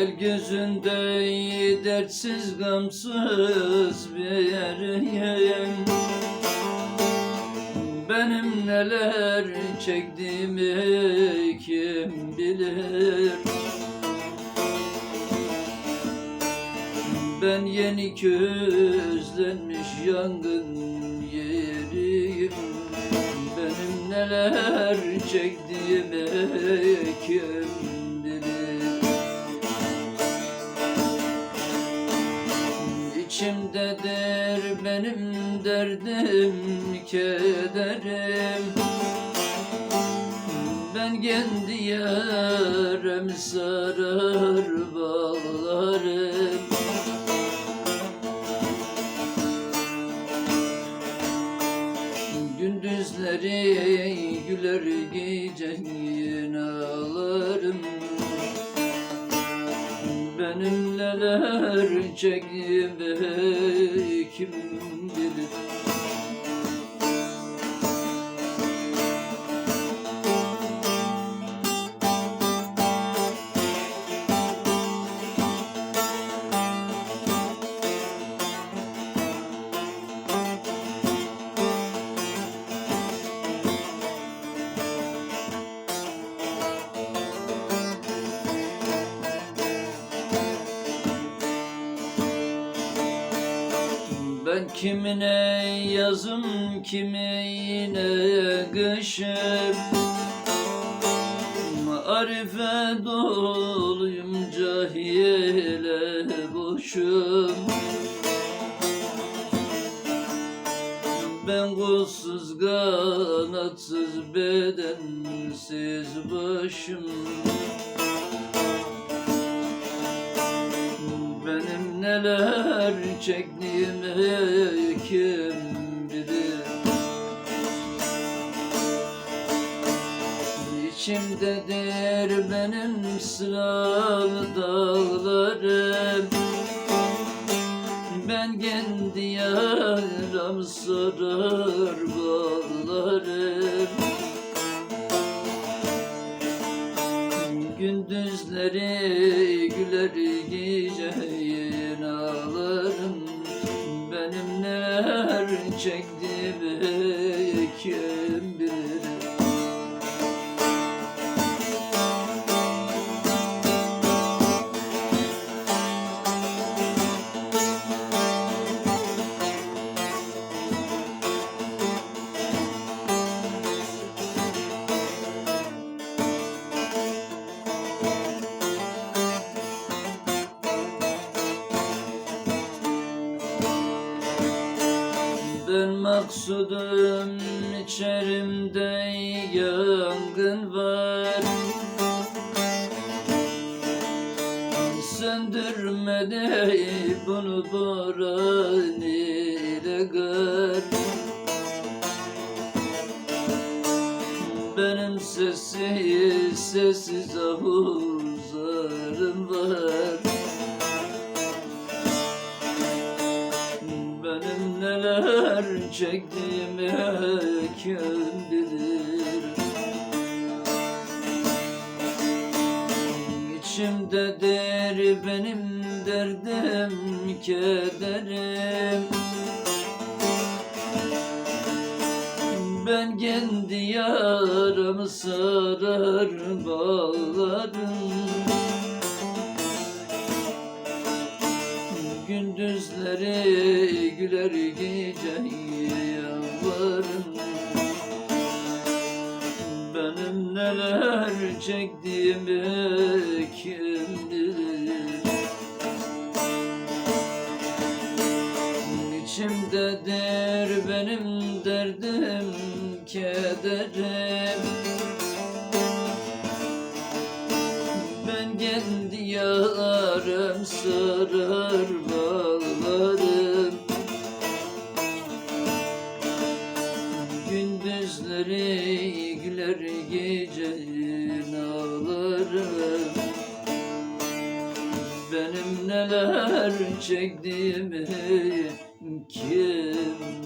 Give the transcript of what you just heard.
El gözünde dertsiz gamsız bir yerim Benim neler çektiğimi kim bilir? Ben yeni közlenmiş yangın yeriyim. Benim neler çektiğimi kim İçimdedir benim derdim, kederim Ben kendi yarım sarar bağlarım Gündüzleri güler gece ağlarım Benim neler çektiğimi kim bilir Kimine yazım kimine kışım Marife doluyum cahile boşum. Ben kolsuz kanatsız bedensiz başım Benim neler çektiğimi kim bilir? İçimdedir benim sıralı dağlarım. Ben kendi yaram sarar bağlarım neler Ben maksudum içerimde yangın var. Söndürmedi bunu boran ile gar. Benim sessiz sessiz ahuzarım var neler çektiğimi kim bilir İçimdedir benim derdim, kederim. Ben kendi yaramı sarar bağlarım Gündüzleri güler gece yalvarırım. Benim neler çektiğimi kim bilir? İçimdedir benim derdim, kederim. Ben kendi yarım sarar Gündüzleri güler gece ağlarım Benim neler çektiğimi kim